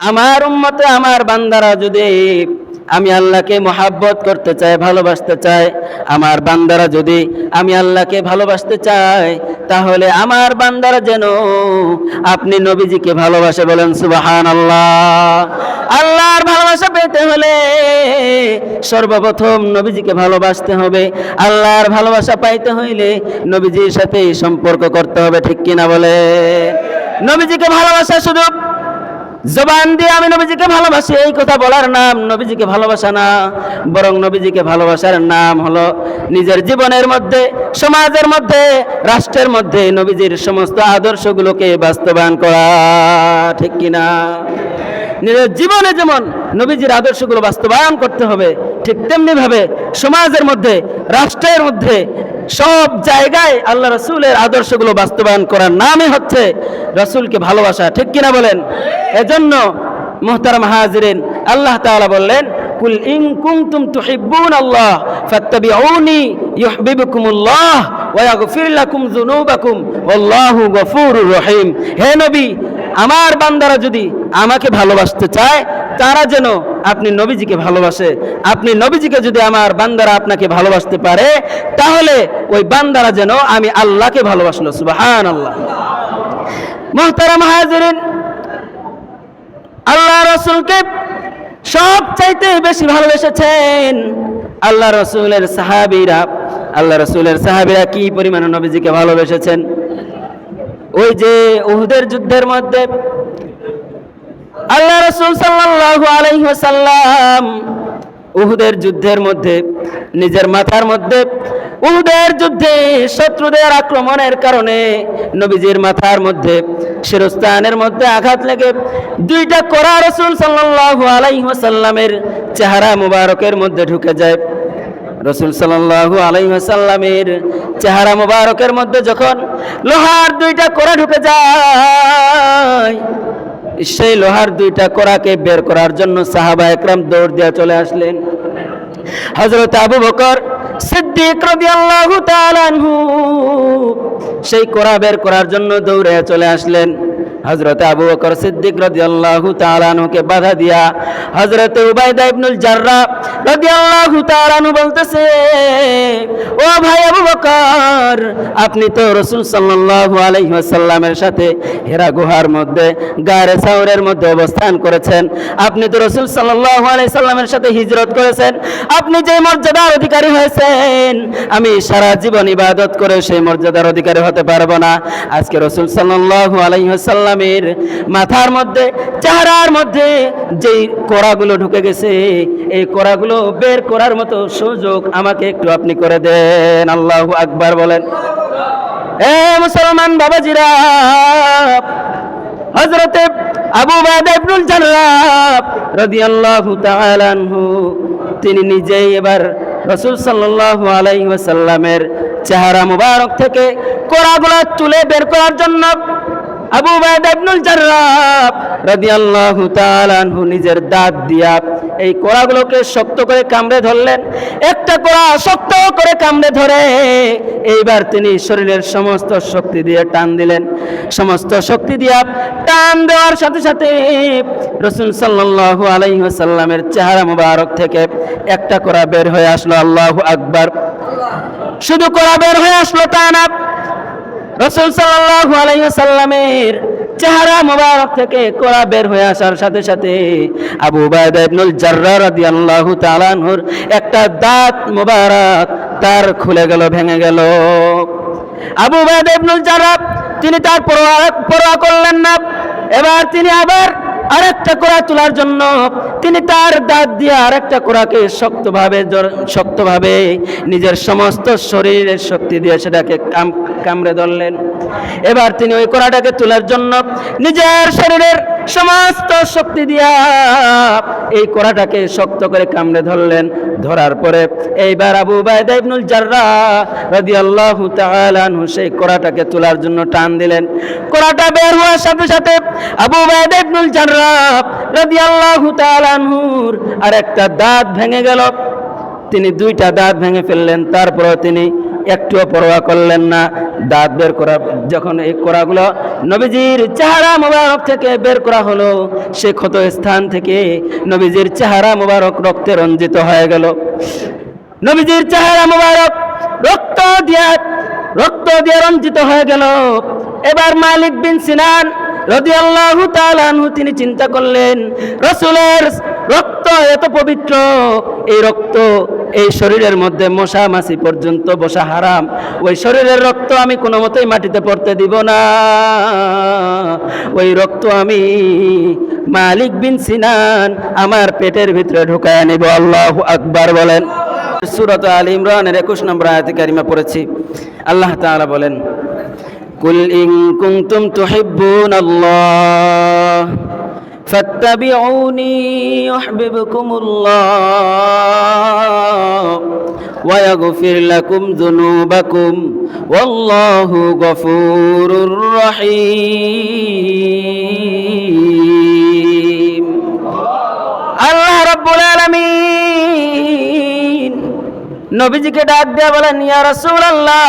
আমার উম্মতে, আমার বান্দারা যদি আমি আল্লাহকে মোহাব্বত করতে চাই, ভালোবাসতে চাই, আমার বান্দারা যদি আমি আল্লাহকে ভালোবাসতে চাই, তাহলে আমার বান্দারা যেন আপনি নবীজিকে ভালোবাসে বলেন সুবাহান আল্লাহ আল্লাহর ভালোবাসা পেতে হলে সর্বপ্রথম নবীজিকে ভালোবাসতে হবে। আল্লাহর ভালোবাসা পাইতে হইলে নবীজির সাথে সম্পর্ক করতে হবে, ঠিক কিনা বলে? নবীজিকে ভালোবাসা শুধু জবান দিয়ে আমি নবীজিকে ভালোবাসি, এই কথা বলার নাম নবীজিকে ভালোবাসা না। বরং নবীজিকে ভালোবাসার নাম হলো নিজের জীবনের মধ্যে, সমাজের মধ্যে, রাষ্ট্রের মধ্যে নবীজির সমস্ত আদর্শগুলোকে বাস্তবায়ন করা, ঠিক কিনা নিজের জীবনে যেমন নবীজির আদর্শগুলো বাস্তবায়ন করতে হবে, ঠিক তেমনি ভাবে সমাজের মধ্যে, রাষ্ট্রের মধ্যে সব জায়গায় আল্লাহ রসুলের আদর্শগুলো বাস্তবায়ন করার নামই হচ্ছে রসুলকে ভালোবাসা। ঠিক কিনা বলেন? এজন্য মোহতারাম হাজিরিন, আল্লাহ তাআলা বললেন, কুল ইন কুনতুম তুহিব্বুন আল্লাহ, ফাত্তাবিউনি ইউহিব্বুকুমুল্লাহ ওয়া ইয়াগফির লাকুম যুনুবাকুম, ওয়াল্লাহু গফুরুর রহিম। হে নবী আমার বান্দারা যদি আমাকে ভালোবাসতে চায়, তারা যেন আপনি নবীজিকে ভালোবাসে। আপনি নবীজিকে যদি আমার বান্দারা আপনাকে ভালোবাসতে পারে, তাহলে ওই বান্দারা যেন আমি আল্লাহকে ভালোবাসলো সুবাহান আল্লাহ মোহতারাম হাজিরিন, আল্লাহ রসুলকে সব চাইতে বেশি ভালোবেসেছেন আল্লাহ রসুলের সাহাবিরা। আল্লাহ রসুলের সাহাবিরা কি পরিমাণে নবীজিকে ভালোবেসেছেন? ওই যে উহুদের যুদ্ধের মধ্যে আল্লাহ রসুল সাল্লাল্লাহু আলাইহি ওয়াসাল্লাম উহুদের যুদ্ধের মধ্যে, নিজের মাথার মধ্যে উহুদের যুদ্ধে শত্রুদের আক্রমণের কারণে নবীজির মাথার মধ্যে শিরস্তানের মধ্যে আঘাত লেগে দুইটা করা রসুল সাল্লাল্লাহু আলাইহি চেহারা মুবারকের মধ্যে ঢুকে যায়। রসুল সাল্লাল্লাহু আলাইহি ওয়াসাল্লামের চেহারা মুবারকের মধ্যে যখন লোহার দুইটা কোরা ঢুকে যায়, সেই লোহার দুইটা কোরাকে বের করার জন্য সাহাবা একরাম দৌড় দিয়ে চলে আসলেন। হযরত আবু বকর সিদ্দিক সেই কোরা বের করার জন্য দৌড়ে চলে আসলেন। হযরত আবু বকর সিদ্দিক রাদিয়াল্লাহু তাআলা আনহুকে বাধা দিয়া হযরত উবাইদা ইবনুল জাররা রাদিয়াল্লাহু তাআলা আনহু বলতেছে, ও ভাই আবু বকর, আপনি তো রাসূল সাল্লাল্লাহু আলাইহি ওয়াসাল্লামের সাথে হেরা গুহার মধ্যে, গারে সাউরের মধ্যে অবস্থান করেছেন। আপনি তো রাসূল সাল্লাল্লাহু আলাইহি সাল্লামের সাথে হিজরত করেছেন। আপনি যে মর্যাদার অধিকারী হয়েছেন, আমি সারা জীবন ইবাদত করে সেই মর্যাদার অধিকারী হতে পারব না। আজকে রসুল সাল্লাল্লাহু আলাইহি ওয়াসাল্লামের মাথার মধ্যে, চেহারার মধ্যে যেই কোড়াগুলো ঢুকে গেছে, এই কোড়াগুলো বের করার মতো সুযোগ আমাকে একটু আপনি করে দেন। আল্লাহু আকবার বলেন। এ মুসলমান বাবাজিরা হজরতে আবু বাদা ইবনুল জার্রাব রাদিয়াল্লাহু তাআলা আনহু, তিনি নিজেই এবার রসুল সাল্লাল্লাহু আলাইহি ওয়াসাল্লামের চেহারা মুবারক থেকে কোড়াগুলো তুলে বের করার জন্য আবু বায়দা ইবনুল জার্রাব রাদিয়াল্লাহু তাআলা আনহু নিজের দাঁত দিয়া এই কোড়াগুলোকে শক্ত করে কামড়ে ধরলেন। একটা কোড়া শক্ত করে কামড়ে ধরে। এইবার তিনি শরীরের সমস্ত শক্তি দিয়ে টান দিলেন। সমস্ত শক্তি দিয়া টান দেওয়ার সাথে সাথে রসুল সাল্লাল্লাহু আলাইহি ওয়াসাল্লামের চেহারা মুবারক থেকে একটা কোড়া বের হয়ে আসলো। আল্লাহু আকবার। শুধু কোড়া বের হয়ে আসলো তা না রসুল সাল্লাল্লাহু আলাইহি সাল্লামের চেহারা মোবারক থেকে কোড়া বের হয়ে আসার সাথে সাথে আবু উবায়দা ইবনুল জাররা রাদিয়াল্লাহু একটা দাঁত মোবারক তার খুলে গেল, ভেঙে গেল। আবু উবায়দা ইবনুল তিনি তার পরোয়া করলেন না। এবার তিনি আবার আরেকটা কোড়া তোলার জন্য তিনি তার দাঁত দিয়ে আরেকটা কোড়াকে শক্তভাবে শক্তভাবে নিজের সমস্ত শরীরের শক্তি দিয়ে সেটাকে কাম কামড়ে ধরলেন। এবার তিনি ওই কোড়াটাকে তোলার জন্য নিজের শরীরের সমস্ত শক্তি দিয়া এই কোড়াটাকে শক্ত করে কামড়ে ধরলেন। ধরার পরে এইবার আবু বায়দা ইবনুল জাররা রাদিয়াল্লাহু তাআলা আনহু সেই কোড়াটাকে তোলার জন্য টান দিলেন। কোড়াটা বের হওয়ার সাথে সাথে আবু বায়দা ইবনুল জাররা রাদিয়াল্লাহু তাআলা আনহুর আর একটা দাঁত ভেঙে গেল। তিনি দুইটা দাঁত ভেঙে ফেললেন। তারপর তিনি একটুও পরোয়া করলেন না। দাঁত বের করা, যখন এই কোরাগুলো নবীজির চেহারা মোবারক থেকে বের করা হলো, সে ক্ষত স্থান থেকে নবীজির চেহারা মোবারক রক্তে রঞ্জিত হয়ে গেল। নবীজির চেহারা মোবারক রক্ত দিয়া, রক্ত দিয়ে রঞ্জিত হয়ে গেল। এবার মালিক বিন সিনান রাদিয়াল্লাহু তাআলা তিনি চিন্তা করলেন, রসুলের রক্ত এত পবিত্র, এই রক্ত এই শরীরের মধ্যে মশা মাছি পর্যন্ত বসা হারাম। ওই শরীরের রক্ত আমি কোনো মতেই মাটিতে পড়তে দিব না। ওই রক্ত আমি মালিক বিন সিনান আমার পেটের ভিতরে ঢুকায় নিব আল্লাহ আকবার বলেন। সুরত আল ইমরানের একুশ নম্বর আয়াতে পড়েছি। আল্লাহ তাআলা বলেন, কুল ইন কুনতুম তুহিব্বুন আল্লাহ فاتبعوني يحببكم الله ويغفر لكم ذنوبكم والله غفور رحيم আল্লাহ রাব্বুল আলামিন নবীজিকে ডাক দিয়ে বলেন ইয়া রাসূলুল্লাহ